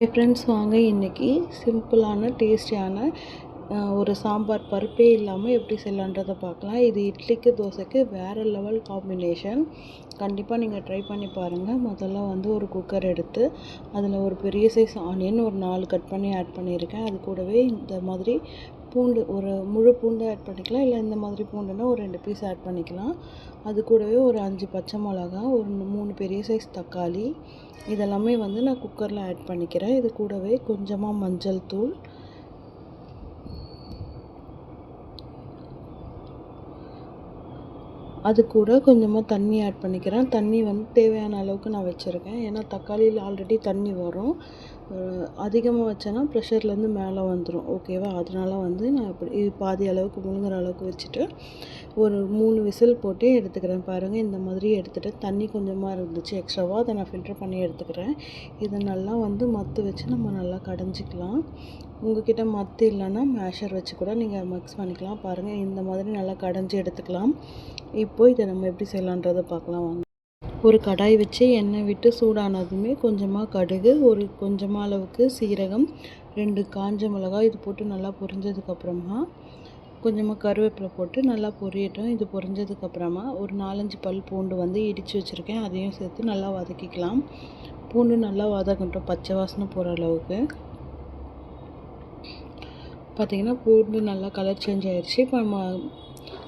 Friends வாங்க இன்றைக்கி சிம்பிளான டேஸ்டியான ஒரு சாம்பார் பருப்பே இல்லாமல் எப்படி செய்யலான்றதை பார்க்கலாம். இது இட்லிக்கு தோசைக்கு வேறு லெவல் காம்பினேஷன் கண்டிப்பாக நீங்கள் ட்ரை பண்ணி பாருங்கள் முதல்ல வந்து ஒரு குக்கர் எடுத்து அதில் ஒரு பெரிய சைஸ் ஆனியன் ஒரு நாலு கட் பண்ணி ஆட் பண்ணியிருக்கேன். அது கூடவே இந்த மாதிரி பூண்டு ஒரு முழு பூண்டு ஆட் பண்ணிக்கலாம். இல்லை இந்த மாதிரி பூண்டுனா ஒரு ரெண்டு பீஸ் ஆட் பண்ணிக்கலாம். அது கூடவே ஒரு அஞ்சு பச்சை மிளகா ஒரு மூணு பெரிய சைஸ் தக்காளி. இதெல்லாமே வந்து நான் குக்கரில் ஆட் பண்ணிக்கிறேன். இது கூடவே கொஞ்சமாக மஞ்சள் தூள் அது கூட கொஞ்சமாக தண்ணி ஆட் பண்ணிக்கிறேன். தண்ணி வந்து தேவையான அளவுக்கு நான் வச்சுருக்கேன். ஏன்னா தக்காளியில் ஆல்ரெடி தண்ணி வரும். அதிகமாக வச்சேன்னா ப்ரெஷர்லேருந்து மேலே வந்துடும் ஓகேவா அதனால வந்து நான் இப்படி பாதி அளவுக்கு முழுங்குற அளவுக்கு வச்சுட்டு ஒரு மூணு விசில் போட்டு எடுத்துக்கிறேன். பாருங்கள் இந்த மாதிரி எடுத்துகிட்டு தண்ணி கொஞ்சமாக இருந்துச்சு. எக்ஸ்ட்ராவாக அதை நான் ஃபில்டர் பண்ணி எடுத்துக்கிறேன். இதை நல்லா வந்து மத்து வச்சு நம்ம நல்லா கடைஞ்சிக்கலாம். உங்ககிட்ட மத்து இல்லைன்னா மேஷர் வச்சு கூட நீங்கள் மிக்ஸ் பண்ணிக்கலாம். பாருங்கள் இந்த மாதிரி நல்லா கடைஞ்சி எடுத்துக்கலாம். இப்போது இதை நம்ம எப்படி செய்யலான்றதை பார்க்கலாம். வாங்க ஒரு கடாய் வச்சு எண்ணெய் விட்டு சூடானதுமே கொஞ்சமாக கடுகு ஒரு கொஞ்சமாக அளவுக்கு சீரகம் ரெண்டு காஞ்ச மிளகாய் இது போட்டு நல்லா பொரிஞ்சதுக்கப்புறமா கொஞ்சமாக கருவேப்பிலை போட்டு நல்லா பொரியட்டும். இது பொரிஞ்சதுக்கப்புறமா ஒரு நாலஞ்சு பல் பூண்டு வந்து இடித்து வச்சுருக்கேன். அதையும் சேர்த்து நல்லா வதக்கிக்கலாம். பூண்டு நல்லா வதக்கட்டும் பச்சை வாசனை போகிற அளவுக்கு. பார்த்திங்கன்னா பூண்டு நல்லா கலர் சேஞ்ச் ஆயிடுச்சு இப்போ நம்ம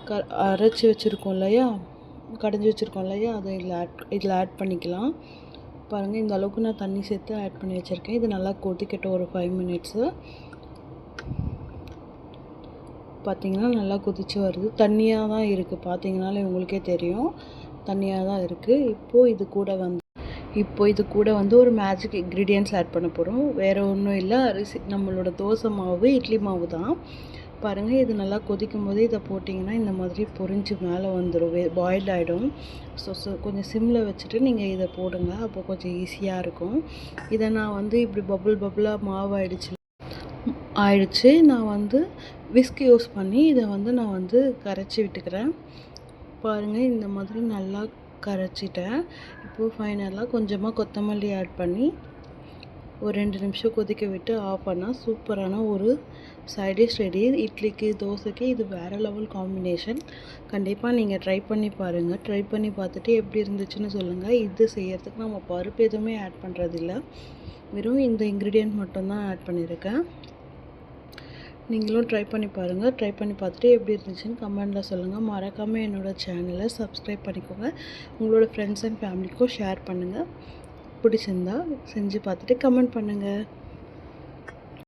க அரைச்சி வச்சுருக்கோம் இல்லையா? கடைஞ்சி வச்சுருக்கோம் இல்லையா? அதை இதில் ஆட் இதில் ஆட் பண்ணிக்கலாம். பாருங்கள் இந்த அளவுக்கு நான் தண்ணி சேர்த்து ஆட் பண்ணி வச்சுருக்கேன். இது நல்லா கொதிக்கட்டும் ஒரு ஃபைவ் மினிட்ஸு பார்த்திங்கன்னா நல்லா கொதித்து வருது. தண்ணியாக தான் இருக்குது பார்த்தீங்கனாலே உங்களுக்கே தெரியும். தண்ணியாக தான் இருக்குது இப்போது இது கூட வந்து இப்போ இது கூட வந்து ஒரு மேஜிக் இன்க்ரீடியன்ஸ் ஆட் பண்ண போகிறோம் வேறு ஒன்றும் இல்லை. அரிசி நம்மளோட தோசை மாவு இட்லி மாவு தான். பாருங்கள் இது நல்லா கொதிக்கும் போது இதை போட்டிங்கன்னா இந்த மாதிரி பொரிஞ்சு மேலே வந்துடும் வே பாயில் ஆகிடும் ஸோ ஸோ கொஞ்சம் சிம்மில் வச்சுட்டு நீங்கள் இதை போடுங்க அப்போ கொஞ்சம் ஈஸியாக இருக்கும். இதை நான் வந்து இப்படி பபுள் பபுளாக மாவு ஆயிடுச்சு ஆயிடுச்சு. நான் வந்து விஸ்க் யூஸ் பண்ணி இதை வந்து நான் வந்து கரைச்சி விட்டுக்கிறேன். பாருங்கள் இந்த மாதிரி நல்லா கரைச்சிட்டேன். இப்போது ஃபைனலாக கொஞ்சமாக கொத்தமல்லி ஆட் பண்ணி ஒரு ரெண்டு நிமிஷம் கொதிக்க விட்டு ஆஃப் பண்ணால் சூப்பரான ஒரு சைடிஷ் ரெடி இட்லிக்கு தோசைக்கு இது வேறு லெவல் காம்பினேஷன் கண்டிப்பாக நீங்கள் ட்ரை பண்ணி பாருங்கள் ட்ரை பண்ணி பார்த்துட்டு எப்படி இருந்துச்சுன்னு சொல்லுங்கள் இது செய்யறதுக்கு நம்ம பருப்பு எதுவுமே ஆட் பண்ணுறதில்ல வெறும் இந்த இன்க்ரீடியன்ட் மட்டும்தான் ஆட் பண்ணியிருக்கேன் நீங்களும் ட்ரை பண்ணி பாருங்கள் ட்ரை பண்ணி பார்த்துட்டு எப்படி இருந்துச்சுன்னு கமெண்டில் சொல்லுங்கள் மறக்காமல் என்னோடய சேனலை சப்ஸ்கிரைப் பண்ணிக்கோங்க. உங்களோட ஃப்ரெண்ட்ஸ் அண்ட் ஃபேமிலிக்கும் ஷேர் பண்ணுங்கள் பிடிச்சிருந்தா செஞ்சு பார்த்துட்டு கமெண்ட் பண்ணுங்கள்